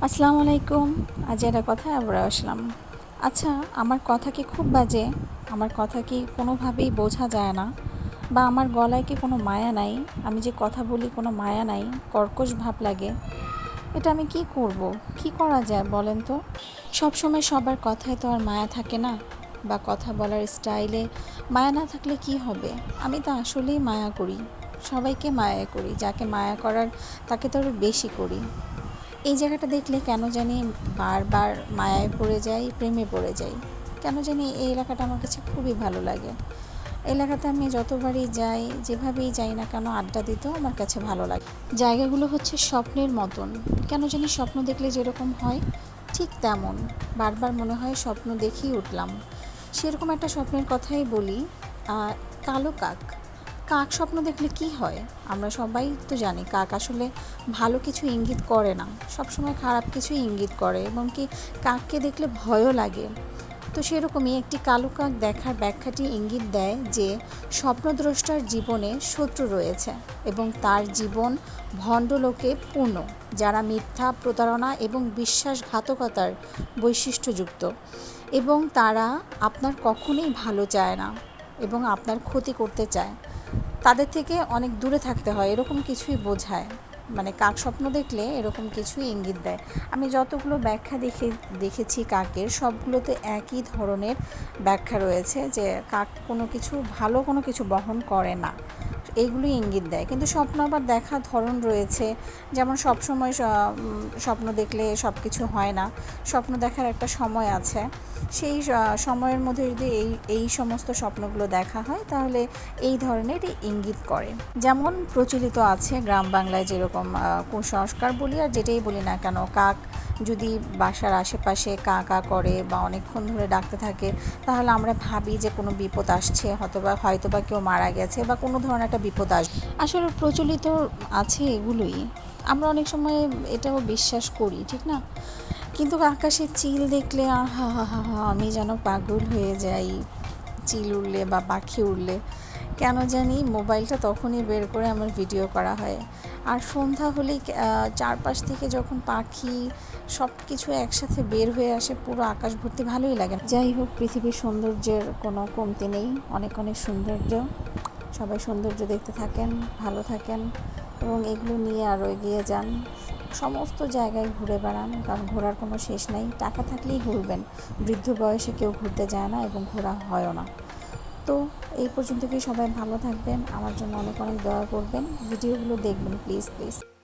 আসসালামু আলাইকুম। আজ একটা কথা আবার আসলাম। আচ্ছা আমার কথা কি খুব বাজে? আমার কথা কি কোনোভাবেই বোঝা যায় না। বা আমার গলায় কি কোনো মায়া নাই? আমি যে কথা বলি কোনো মায়া নাই? কর্কশ ভাব লাগে। এটা আমি কি করব? কি করা যায় বলেন তো? সব সময় সবার কথায় তো আর মায়া থাকে না? বা কথা বলার স্টাইলে মায়া না থাকলে কি হবে? আমি তো আসলেই মায়া করি। সবাইকে মায়া করি। যাকে মায়া করার, তাকে তো আরও বেশি করি। এই জায়গাটা দেখলে কেন জানি বারবার মায়ায় পড়ে যাই, প্রেমে পড়ে যাই। কেন জানি এই এলাকাটা আমার কাছে খুবই ভালো লাগে। এলাকাতে আমি যতবারই যাই, যেভাবেই যাই না কেন আড্ডা দিতেও আমার কাছে ভালো লাগে। জায়গাগুলো হচ্ছে স্বপ্নের মতন। কেন জানি স্বপ্ন দেখলে যেরকম হয়, ঠিক তেমন। বারবার মনে হয় স্বপ্ন দেখেই উঠলাম। সেরকম একটা স্বপ্নের কথাই বলি কালো কাক। কাক স্বপ্ন দেখলে কি হয়? আমরা সবাই তো জানি কাক আসলে ভালো কিছু ইঙ্গিত করে না। সবসময় খারাপ কিছু ইঙ্গিত করে এবং কি কাককে দেখলে ভয়ও লাগে। তো সেরকমই একটি কালো কাক দেখার ব্যাখ্যাটি ইঙ্গিত দেয় যে স্বপ্নদ্রষ্টার জীবনে শত্রু রয়েছে এবং তার জীবন ভণ্ডলোকে পূর্ণ, যারা মিথ্যা, প্রতারণা এবং বিশ্বাসঘাতকতার বৈশিষ্ট্যযুক্ত এবং তারা আপনার কখনোই ভালো চায় না। এবং আপনার ক্ষতি করতে চায়, তাদের থেকে অনেক দূরে থাকতে হয়, এরকম কিছুই বোঝায়। মানে কাক স্বপ্ন দেখলে এরকম কিছুই ইঙ্গিত দেয়। আমি যতগুলো ব্যাখ্যা দেখে, দেখেছি কাকের, সবগুলোতে একই ধরনের ব্যাখ্যা রয়েছে যে কাক কোনো কিছু, ভালো কোনো কিছু বহন করে না। এইগুলোই ইঙ্গিত দেয়। কিন্তু স্বপ্ন আবার দেখার ধরন রয়েছে। যেমন সবসময় স্বপ্ন দেখলে সব কিছু হয় না। স্বপ্ন দেখার একটা সময় আছে। সেই সময়ের মধ্যে যদি এই এই সমস্ত স্বপ্নগুলো দেখা হয়, তাহলে এই ধরনের ইঙ্গিত করে। যেমন প্রচলিত আছে গ্রাম বাংলায় যেরকম কুসংস্কার বলি আর যেটাই বলি না কেন, কাক যদি বাসার আশেপাশে কা কা করে বা অনেকক্ষণ ধরে ডাকতে থাকে, তাহলে আমরা ভাবি যে কোনো বিপদ আসছে, হয়তোবা হয়তোবা কেউ মারা গেছে বা কোনো ধরনের একটা বিপদ আসবে আসলে প্রচলিত আছে এগুলোই। আমরা অনেক সময় এটাও বিশ্বাস করি, ঠিক না? কিন্তু আকাশে চিল দেখলে আহা হা হা হা আমি যেন পাগল হয়ে যাই, চিল উড়লে বা পাখি উড়লে। কেন জানি মোবাইলটা তখনই বের করে আমার ভিডিও করা হয়। আর সন্ধ্যা হলেই চারপাশ থেকে যখন পাখি সব কিছু একসাথে বের হয়ে আসে, পুরো আকাশ ভর্তি, ভালোই লাগে। যাই হোক, পৃথিবীর সৌন্দর্যের কোনো কমতি নেই, অনেক অনেক সৌন্দর্য। সবাই সৌন্দর্য দেখতে থাকেন, ভালো থাকেন এবং এগুলো নিয়ে আরও এগিয়ে যান। সমস্ত জায়গায় ঘুরে বেড়ান, কারণ ঘোরার কোনো শেষ নাই। টাকা থাকলেই ঘুরবেন। বৃদ্ধ বয়সে কেউ ঘুরতে যায় না এবং ঘোরা হয়ও না। তো এই পর্যন্ত কি সবাই ভালো থাকবেন। আমার জন্য অনেক অনেক দয়া করবেন। ভিডিওগুলো দেখবেন, প্লিজ প্লিজ।